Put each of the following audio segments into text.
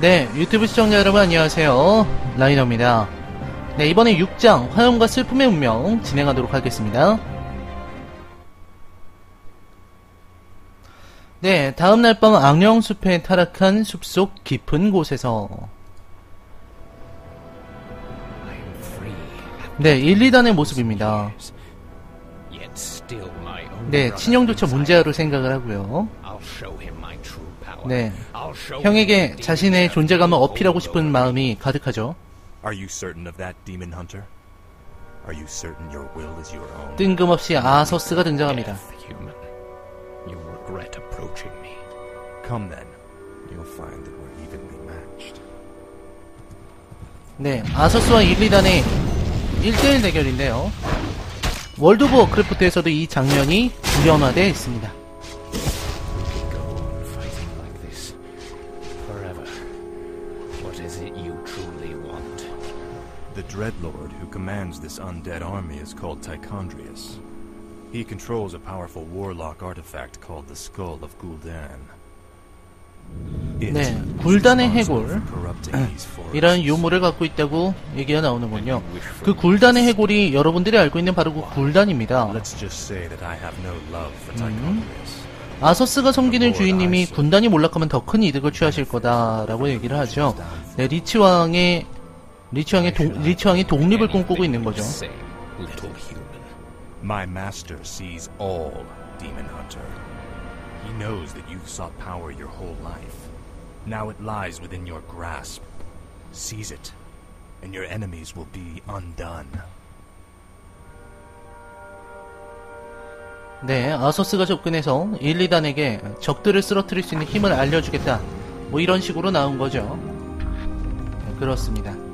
네, 유튜브 시청자 여러분 안녕하세요. 라이너입니다. 네, 이번에 6장 화염과 슬픔의 운명 진행하도록 하겠습니다. 네, 다음 날 밤 악령숲에 타락한 숲속 깊은 곳에서 네, 1, 2단의 모습입니다. 네, 친형조차 문제아로 생각을 하고요. 네, 형에게 자신의 존재감을 어필하고 싶은 마음이 가득하죠. Are you certain of that, Demon Hunter? Are you certain your will is your own? 뜬금없이 아서스가 등장합니다. human. You regret approaching me. Come then. You'll find that we're evenly matched. 네, 아서스와 1, 2단의 1대1 대결인데요. 월드 오브 워크래프트에서도 이 장면이 구현화되어 있습니다. Commands this undead army is called Tichondrius. He controls a powerful warlock artifact called the Skull of Gul'dan. 네, 굴단의 해골. 이런 유물을 갖고 있다고 얘기가 나오는군요. 그 굴단의 해골이 여러분들이 알고 있는 바로 그 굴단입니다. Tichondrius. 아서스가 섬기는 주인님이 군단이 몰락하면 더 큰 이득을 취하실 거다라고 얘기를 하죠. 네, 리치 왕의 리치 왕의 동, 리치 왕이 독립을 꿈꾸고 있는 거죠. My master sees all, Demon Hunter. He knows that you've sought power your whole life. Now it lies within your grasp. Seize it, and your enemies will be undone. 네, 아서스가 접근해서 1, 2단에게 적들을 쓰러뜨릴 수 있는 힘을 알려주겠다. 뭐 이런 식으로 나온 거죠. 네, 그렇습니다.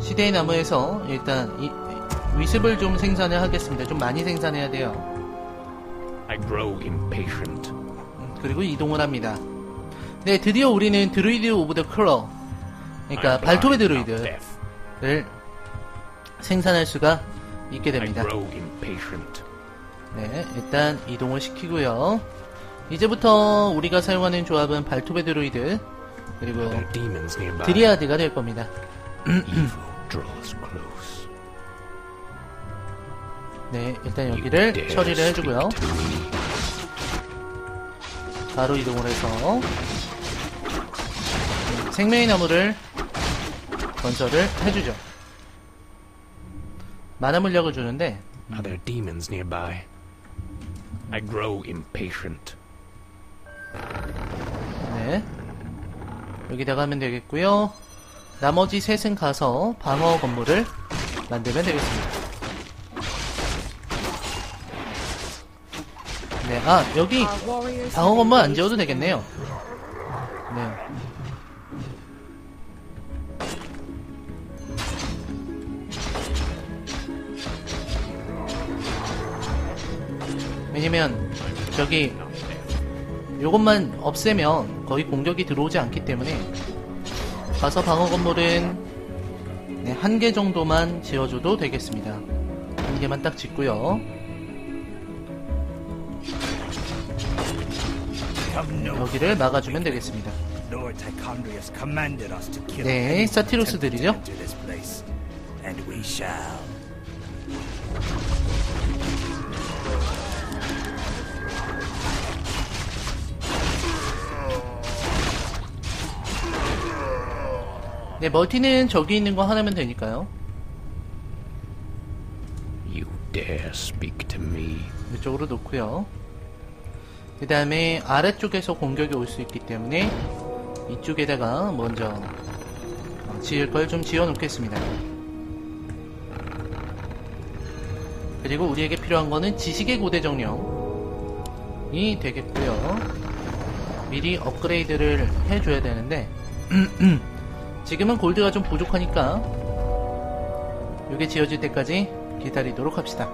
시대의 나무에서 일단 이, 위습을 좀 생산을 하겠습니다. 좀 많이 생산해야 돼요. I grow impatient. 그리고 이동을 합니다. 네, 드디어 우리는 드루이드 오브 더 클러, 그러니까 발톱의 드루이드를. 생산할 수가 있게 됩니다. 네, 일단 이동을 시키고요. 이제부터 우리가 사용하는 조합은 발톱의 드루이드 그리고. 드리아드가 될 겁니다. Draws close. 네, 일단 여기를 처리를 해주고요. 바로 이동을 해서 생명의 나무를 건설을 해주죠. 만화 물약을 주는데 Are there demons nearby? I grow impatient. 네. 여기다가 하면 되겠고요. 나머지 셋은 가서 방어 건물을 만들면 되겠습니다. 네, 아, 여기 방어 건물 안 지어도 되겠네요. 네. 왜냐면, 저기, 요것만 없애면 거의 공격이 들어오지 않기 때문에 가서 방어 건물은 네, 한 개 정도만 지어줘도 되겠습니다. 한 개만 딱 짓고요. 여기를 막아주면 되겠습니다. 네, 사티로스들이죠. 네, 멀티는 저기 있는 거 하나면 되니까요. You dare speak to me? 이쪽으로 놓고요. 그 다음에 아래쪽에서 공격이 올 수 있기 때문에 이쪽에다가 먼저 어, 지을 걸 좀 지어 놓겠습니다. 그리고 우리에게 필요한 거는 지식의 고대 정령이 되겠고요. 미리 업그레이드를 해줘야 되는데 지금은 골드가 좀 부족하니까 이게 지어질 때까지 기다리도록 합시다.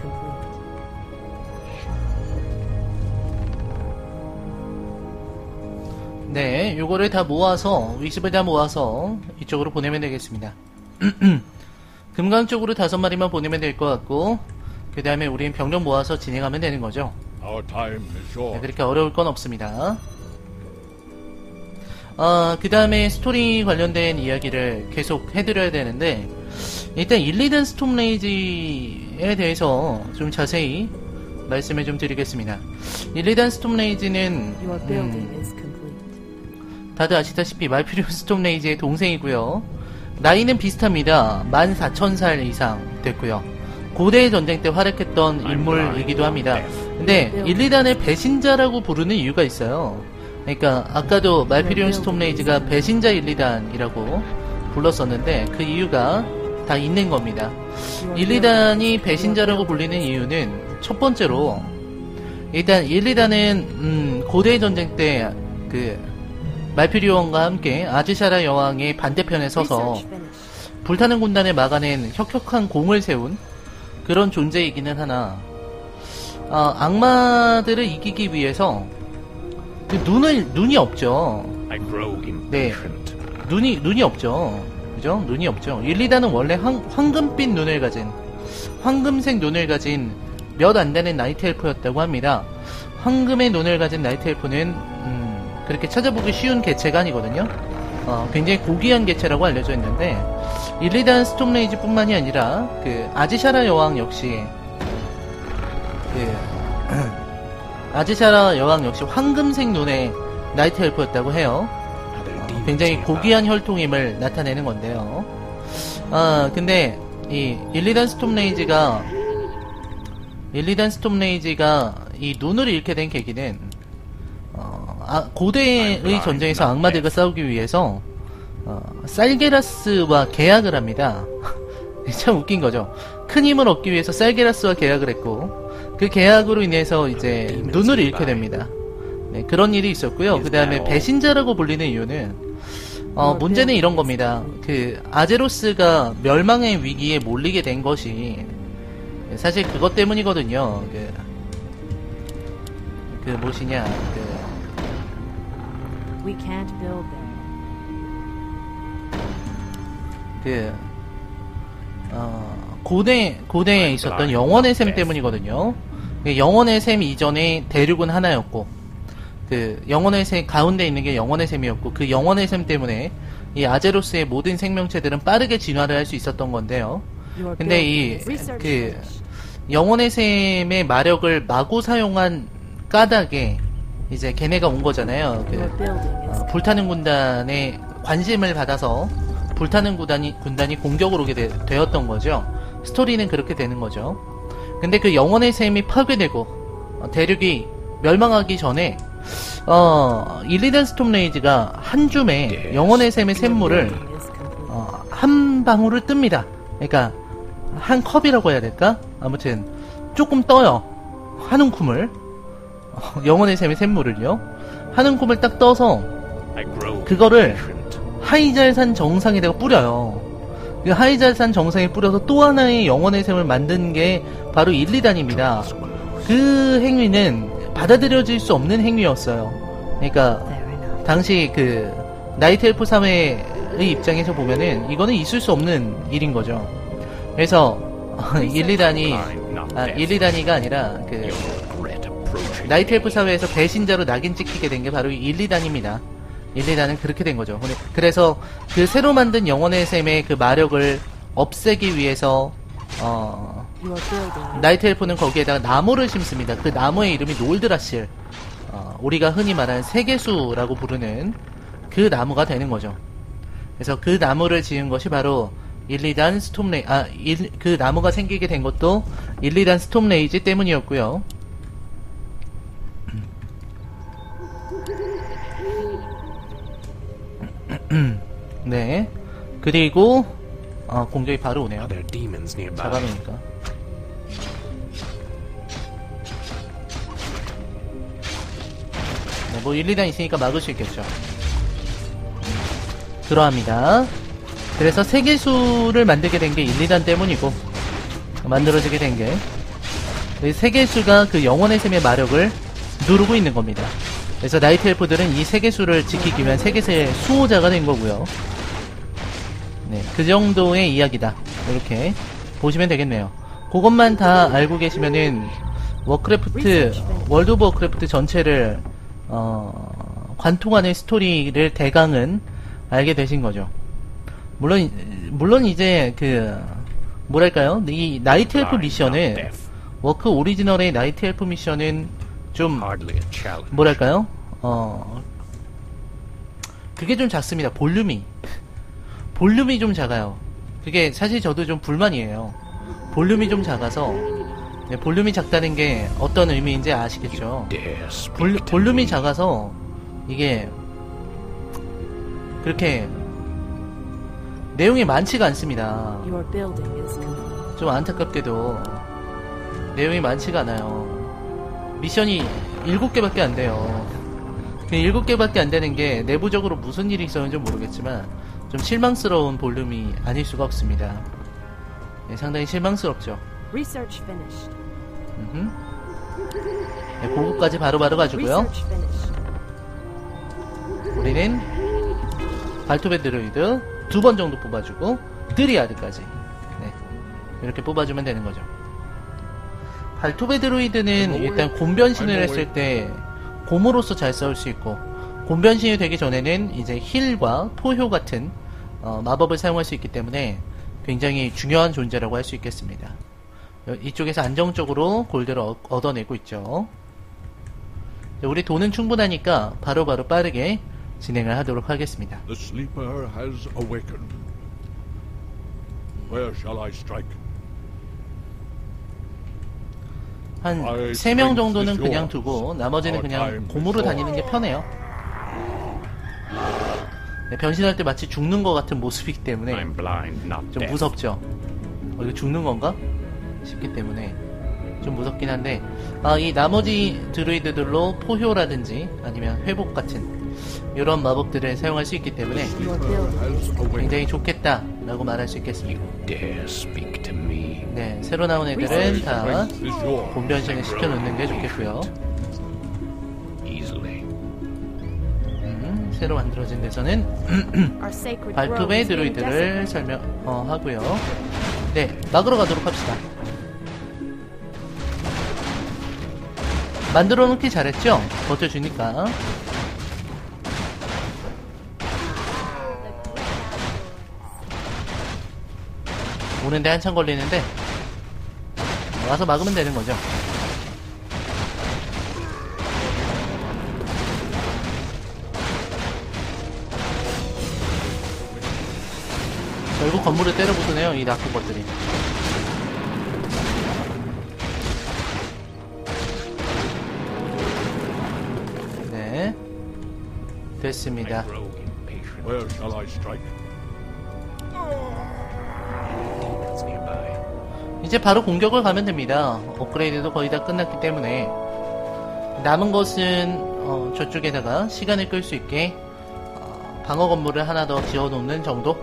Complete. 네, 요거를 다 모아서, 위습을 다 모아서 이쪽으로 보내면 되겠습니다. 금강 쪽으로 다섯 마리만 보내면 될 것 같고 그 다음에 우린 병력 모아서 진행하면 되는 거죠. 네. 그렇게 어려울 건 없습니다. 아, 그 다음에 스토리 관련된 이야기를 계속 해드려야 되는데, 일단 1, 2단 스톰레이지에 대해서 좀 자세히 말씀을 좀 드리겠습니다. 1, 2단 스톰레이지는, 음. 다들 아시다시피 말피리오 스톰레이지의 동생이고요. 나이는 비슷합니다. 14,000살 이상 됐고요. 고대 전쟁 때 활약했던 인물이기도 합니다. 근데 1, 2단을 배신자라고 부르는 이유가 있어요. 그러니까 아까도 말피리온 스톰레이지가 배신자 1, 2단이라고 불렀었는데 그 이유가 다 있는 겁니다. 1, 2단이 배신자라고 불리는 이유는 첫 번째로 일단 1, 2단은 음, 고대 전쟁 때그 말피리온과 함께 아즈샤라 여왕의 반대편에 서서. 불타는 군단을 막아낸 혁혁한 공을 세운 그런 존재이기는 하나 아, 악마들을 이기기 위해서 그 눈을 눈이 없죠. 네. 눈이 눈이 없죠. 그죠? 눈이 없죠. 1, 2단은 원래 황, 황금빛 눈을 가진 황금색 눈을 가진 몇 안 되는 나이트 엘프였다고 합니다. 황금의 눈을 가진 나이트 엘프는 음, 그렇게 찾아보기 쉬운 개체가 아니거든요. 어, 굉장히 고귀한 개체라고 알려져 있는데 1, 2단 스톰레이지 뿐만이 아니라 그 아지샤라 여왕 역시 그 아지샤라 여왕 역시 황금색 눈의 나이트 엘프였다고 해요. 어, 굉장히? 고귀한 혈통임을 나타내는 건데요. 아, 근데 이 1, 2단 스톰레이지가 1, 2단 스톰레이지가 이 눈을 잃게 된 계기는 어, 아, 고대의 전쟁에서 악마들과 싸우기 위해서 어, 쌀게라스와 계약을 합니다. 참 웃긴 거죠. 큰 힘을 얻기 위해서 쌀게라스와 계약을 했고 그 계약으로 인해서 이제 눈을 잃게 됩니다. 네, 그런 일이 있었고요. 그 다음에 배신자라고 불리는 이유는 어, 문제는 이런 겁니다. 그 아제로스가 멸망의 위기에 몰리게 된 것이 사실 그것 때문이거든요. 그, 그 무엇이냐, 그 We can't build them. 그, 어, 고대, 고대에 있었던 영원의 샘 때문이거든요. 그 영원의 샘 이전에 대륙은 하나였고, 그, 영원의 샘, 가운데 있는 게 영원의 샘이었고, 그 영원의 샘 때문에 이 아제로스의 모든 생명체들은 빠르게 진화를 할 수 있었던 건데요. 근데 이, 그. 영원의 샘의 마력을 마구 사용한 까닭에 이제 걔네가 온 거잖아요. 그, building is 어, 불타는 군단에 관심을 받아서 불타는 군단이, 군단이 공격을 오게 되, 었던 거죠. 스토리는 그렇게 되는 거죠. 근데 그 영혼의 셈이 파괴되고 어, 대륙이 멸망하기 전에 어, 일리단 스톰레이지가 한 줌에 영혼의 셈의 샘물을. 어, 한 방울을 뜹니다. 그러니까 한 컵이라고 해야 될까? 아무튼 조금 떠요. 한 움큼을 어, 영혼의 셈의 샘물을요. 한 움큼을 딱 떠서 그거를. 하이잘산 정상에다가 뿌려요. 그 하이잘산 정상에 뿌려서 또 하나의 영혼의 셈을 만든 게 바로 1, 2단입니다. 그 행위는 받아들여질 수 없는 행위였어요. 그러니까. 당시 그 나이트 엘프 사회의 입장에서 보면은 이거는 있을 수 없는 일인 거죠. 그래서 1, 2단이 I'm not 아, 1, dead. 2단이가 아니라 그 나이트 엘프 me. 사회에서 배신자로 낙인 찍히게 된 게 바로 1, 2단입니다. 1, 2단은 그렇게 된 거죠. 그래서 그 새로 만든 영혼의 셈의 그 마력을 없애기 위해서 어, Your building 나이트 엘프는 거기에다가 나무를 심습니다. 그 나무의 이름이 놀드라실. 어, 우리가 흔히 말하는 세계수라고 부르는 그 나무가 되는 거죠. 그래서 그 나무를 지은 것이 바로 1, 2단 스톰레이, 아, 일- 그 나무가 생기게 된 것도 1, 2단 스톰레이지 때문이었고요. 네. 그리고, 어, 공격이 바로 오네요. Demons nearby? 잡아놓으니까. 네, 뭐 1, 2단 있으니까 막을 수 있겠죠. 그러합니다. 그래서 세계수를 만들게 된 게 1, 2단 때문이고, 만들어지게 된 게, 이 세계수가 그 영혼의 셈의 마력을 누르고 있는 겁니다. 그래서 나이트 엘프들은 이 세계수를 지키기 위한 세계수의 수호자가 된 거고요. 네, 그 정도의 이야기다. 이렇게 보시면 되겠네요. 그것만 다 알고 계시면은 워크래프트 월드 오브 워크래프트 전체를 어, 관통하는 스토리를 대강은 알게 되신 거죠. 물론 물론 이제 그 뭐랄까요? 이 나이트 엘프 미션은 워크 오리지널의 나이트 엘프 미션은 좀. 뭐랄까요? 어 그게 좀 작습니다. 볼륨이 볼륨이 좀 작아요. 그게 사실 저도 좀 불만이에요. 볼륨이 좀 작아서 네, 볼륨이 작다는 게 어떤 의미인지 아시겠죠? 볼, 볼륨이. 작아서 이게 그렇게 내용이 많지가 않습니다. 좀 안타깝게도 내용이 많지가 않아요. 미션이 7개밖에 안 돼요. 그 7개밖에 안 되는 게 내부적으로 무슨 일이 있었는지 모르겠지만 좀 실망스러운 볼륨이 아닐 수가 없습니다. 네, 상당히 실망스럽죠. 네, 그거까지 바로바로 가지고요. 우리는 발토베 드로이드 두 번 정도 뽑아주고 드리아드까지 네, 이렇게 뽑아주면 되는 거죠. 발토베 드로이드는 일단 곰 변신을 했을 때 곰으로서 잘 싸울 수 있고 곰 변신이 되기 전에는 이제 힐과 포효 같은 어, 마법을 사용할 수 있기 때문에 굉장히 중요한 존재라고 할 수 있겠습니다. 여- 이쪽에서 안정적으로 골드를 얻- 얻어내고 있죠. 네, 우리 돈은 충분하니까 바로 바로 빠르게 진행을 하도록 하겠습니다. The sleeper has awakened. Where shall I strike? 한 아이, 3명 정도는 그냥. 두고 나머지는 아, 그냥 비포. 다니는 게 편해요. 네, 변신할 때 마치 죽는 것 같은 모습이기 때문에 좀. 무섭죠. 어, 이거 죽는 건가? 싶기 때문에 좀 무섭긴 한데 아, 이 나머지 드루이드들로 포효라든지 아니면 회복 같은 이런 마법들을 사용할 수 있기 때문에. 굉장히 좋겠다 라고 말할 수 있겠습니다. 네, 새로 나온 애들은 다 Strength is yours. 곰 변신을 시켜놓는 게 좋겠고요. 음, 새로 만들어진 데서는 발톱의 드로이드를 desecrated. 설명 어, 하고요. 네, 막으러 가도록 합시다. 만들어 놓기 잘했죠? 버텨주니까. 오는데 한참 걸리는데 와서 막으면 되는 거죠. 결국 건물을 때려 부수네요, 이 나쁜 것들이. 네. 됐습니다. Where shall I strike? 이제 바로 공격을 가면 됩니다. 업그레이드도 거의 다 끝났기 때문에 남은 것은 어, 저쪽에다가 시간을 끌 수 있게 어, 방어 건물을 하나 더 지어놓는 정도?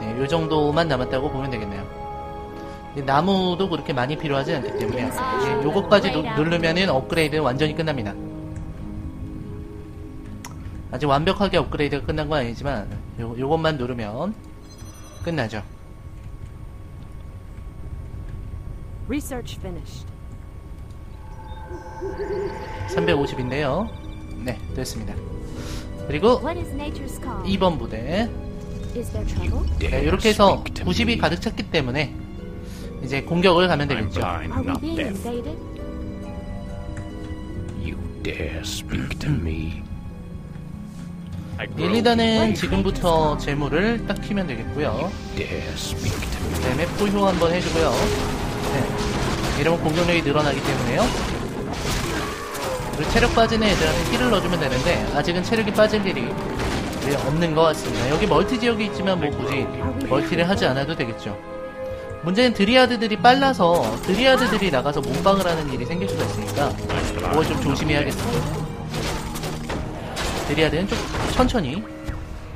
네, 요 정도만 남았다고 보면 되겠네요. 나무도 그렇게 많이 필요하지 않기 때문에 이제 요것까지 누, 누르면은 업그레이드는 완전히 끝납니다. 아직 완벽하게 업그레이드가 끝난 건 아니지만 요, 요것만 누르면 끝나죠. Research finished. 350인데요. 네, 됐습니다. 그리고 What is nature's call? 2번 부대. Is there trouble? 네, 이렇게 해서 speak to 90이 me. 가득 찼기 때문에 이제 공격을 가면 되겠죠. blind, Are we not being deaf. invaded? You dare speak to me. I grow 1, 2단은 impatient. 지금부터 재물을 딱 키면 되겠고요. Dare speak to me. 그다음에 포효 한번 해주고요. 네. 이러면 공격력이 늘어나기 때문에요. 그리고 체력 빠지는 애들한테 힐을 넣어주면 되는데 아직은 체력이 빠질 일이 네, 없는 것 같습니다. 여기 멀티 지역이 있지만 뭐 굳이 멀티를 하지 않아도 되겠죠. 문제는 드리아드들이 빨라서 드리아드들이 나가서 몸방을 하는 일이 생길 수가 있으니까 그걸 좀 조심해야겠습니다. 드리아드는 좀 천천히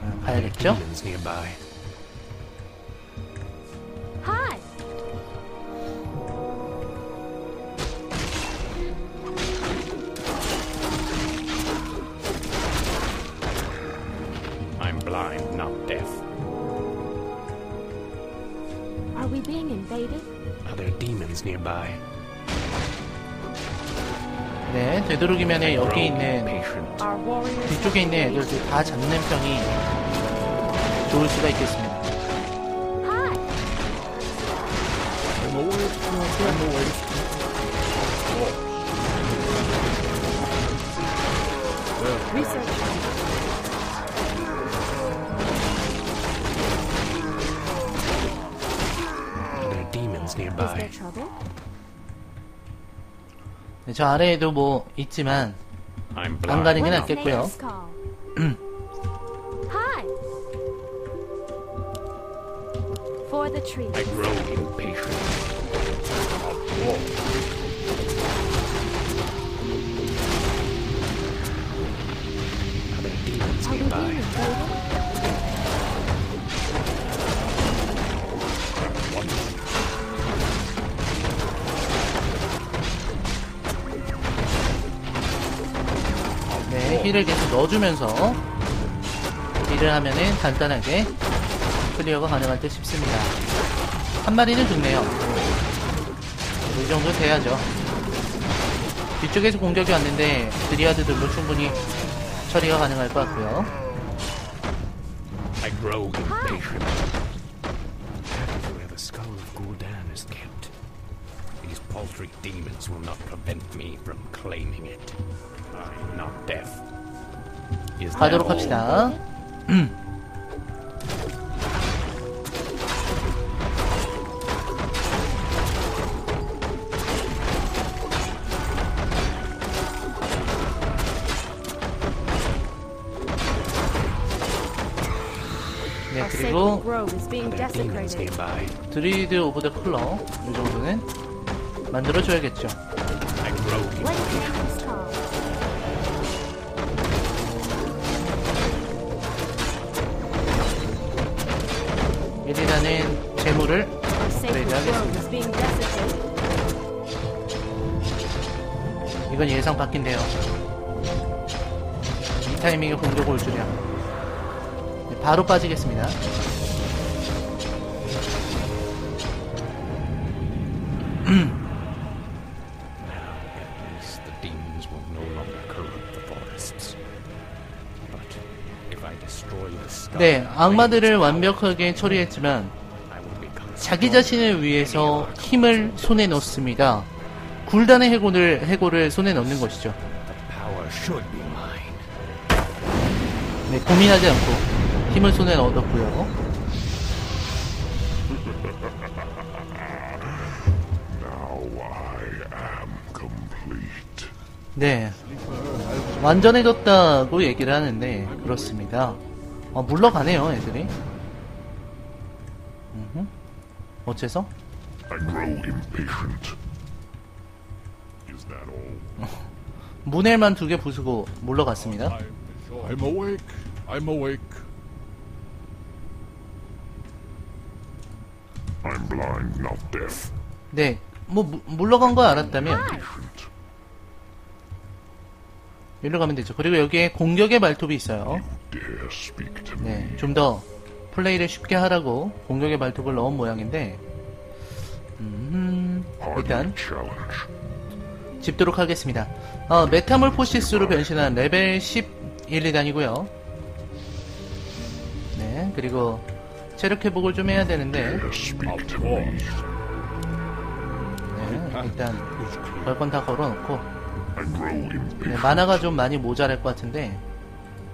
어, 가야겠죠? 되도록이면 여기 있는 Patient. Our warriors 뒤쪽에 있는 애들도 다 잡는 편이 좋을 수가 있겠습니다. Is there trouble? 네, 저 아래에도 뭐 있지만 I'm 안 blind. Hi. For the tree. I grow impatient. We being nearby? 힐을 계속 넣어주면서 힐을 하면은 간단하게 클리어가 가능할 듯 싶습니다. 한 마리는 죽네요. 이 정도 돼야죠. 뒤쪽에서 공격이 왔는데 드리아드들로 충분히 처리가 가능할 것 같고요. Paltry demons will not prevent me from claiming it. I'm not deaf. Is that 가도록 all? 합시다. 네, Our 그리고 grove is being Are there demons desecrated. nearby? 드리드 오브 더 쿨러 이 정도는 만들어줘야겠죠. I grow 예상 밖인데요. 이 타이밍에 공격 올 줄이야. 네, 바로 빠지겠습니다. 네, 악마들을 완벽하게 처리했지만 자기 자신을 위해서 힘을 손에 넣습니다. 굴단의 해골을 해골을 손에 넣는 것이죠. 네, 고민하지 않고 힘을 손에 넣었고요. 네, 완전해졌다고 얘기를 하는데 그렇습니다. 어, 물러가네요, 애들이. 어째서? I grow impatient. 문헬만 두 개 부수고 물러갔습니다. I'm awake. I'm awake. I'm blind, not deaf. 네, 뭐 무- 물러간 거 알았다면. 일로 가면 되죠. 그리고 여기에 공격의 발톱이 있어요. 네, 좀 더 플레이를 쉽게 하라고 공격의 발톱을 넣은 모양인데 음, 일단 집도록 하겠습니다. 어, 메타몰포시스로 변신한 레벨 10 1, 2단이고요. 네, 그리고 체력 회복을 좀 해야 되는데. 네, 일단 걸 건 다 걸어놓고 네. 만화가 좀 많이 모자랄 것 같은데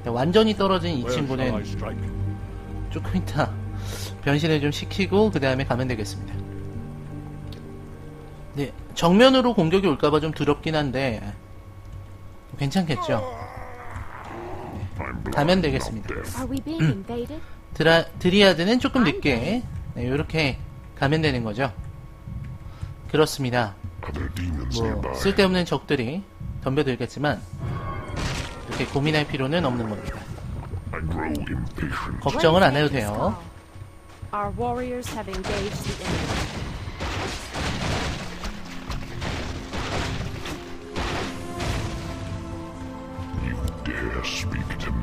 네, 완전히 떨어진 이 친구는? 조금 이따 변신을 좀 시키고 그 다음에 가면 되겠습니다. 네, 정면으로 공격이 올까봐 좀 두렵긴 한데 괜찮겠죠. Blind, 가면 되겠습니다. 드라, 드리아드는 조금 늦게 네, 이렇게 가면 되는 거죠. 그렇습니다. 뭐? 쓸데없는 적들이 덤벼들겠지만 이렇게 고민할 필요는 없는 겁니다. 걱정을 안 해도 돼요. Nature's call? Our warriors have engaged the enemy.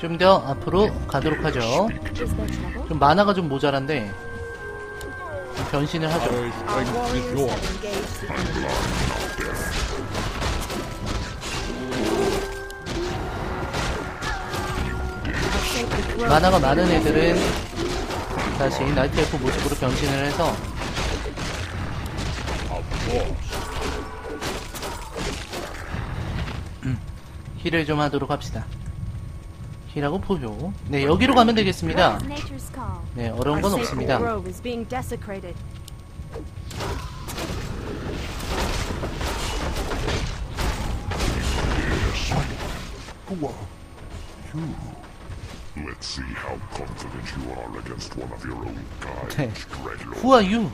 좀 더 앞으로 가도록 하죠. 좀 만화가 좀 모자란데 변신을 하죠. 만화가 많은 애들은 다시 나이트 엘프 모습으로 변신을 해서 음, 힐을 좀 하도록 합시다. 힐하고 포효. 네, 여기로 가면 되겠습니다. 네, 어려운 건 없습니다. grove is being desecrated. Let's see how confident you are against one of your own kind, 네. Dreadlord. Who are you?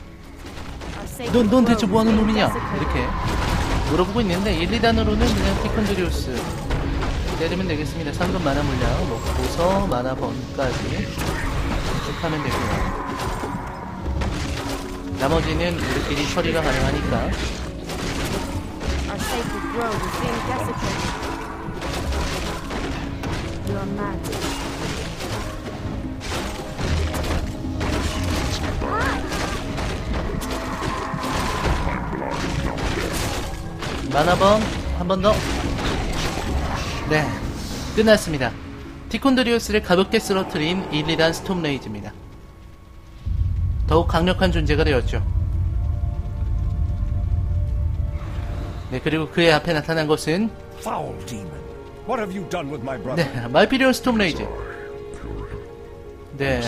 Our sacred 넌, 넌 대체 grove 뭐 is 하는 being 놈이냐? 이렇게 물어보고 있는데 1, 2단으로는 그냥 티콘드리우스 때리면 되겠습니다. 상금 만화 물량 먹고서 만화 번까지 쭉 하면 되고요. 나머지는 우리끼리 처리가 가능하니까. 만화범 한 번 더. 네, 끝났습니다. 티콘드리우스를 가볍게 쓰러뜨린 1, 2단 스톰레이즈입니다. 더욱 강력한 존재가 되었죠. 네, 그리고 그의 앞에 나타난 것은? 네, 말피리온 스톰레이즈. 네.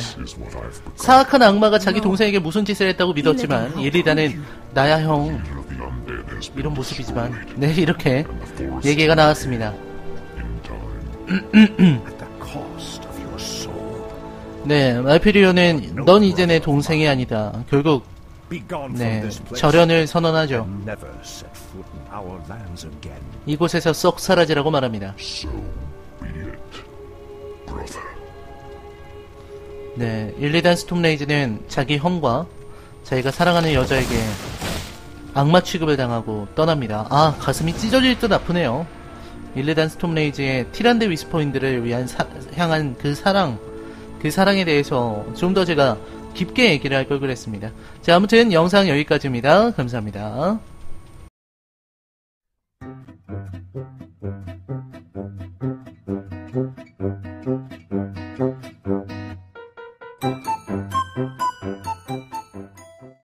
사악한 악마가 자기 동생에게 무슨 짓을 했다고 믿었지만 1, 2단은 나야 형 이런 모습이지만 네 이렇게 얘기가 나왔습니다. 네, 말피리온은 넌 이제 내 동생이 아니다. 결국 네. 절연을 선언하죠. 이곳에서 썩 사라지라고 말합니다. 네, 1, 2단 스톰레이즈는 자기 형과 자기가 사랑하는 여자에게 악마 취급을 당하고 떠납니다. 아, 가슴이 찢어질 듯 아프네요. 1, 2단 스톰레이즈의 티란데 위스퍼인들을 위한 사- 향한 그 사랑, 그 사랑에 대해서 좀 더 제가 깊게 얘기를 할 걸 그랬습니다. 자, 아무튼 영상 여기까지입니다. 감사합니다.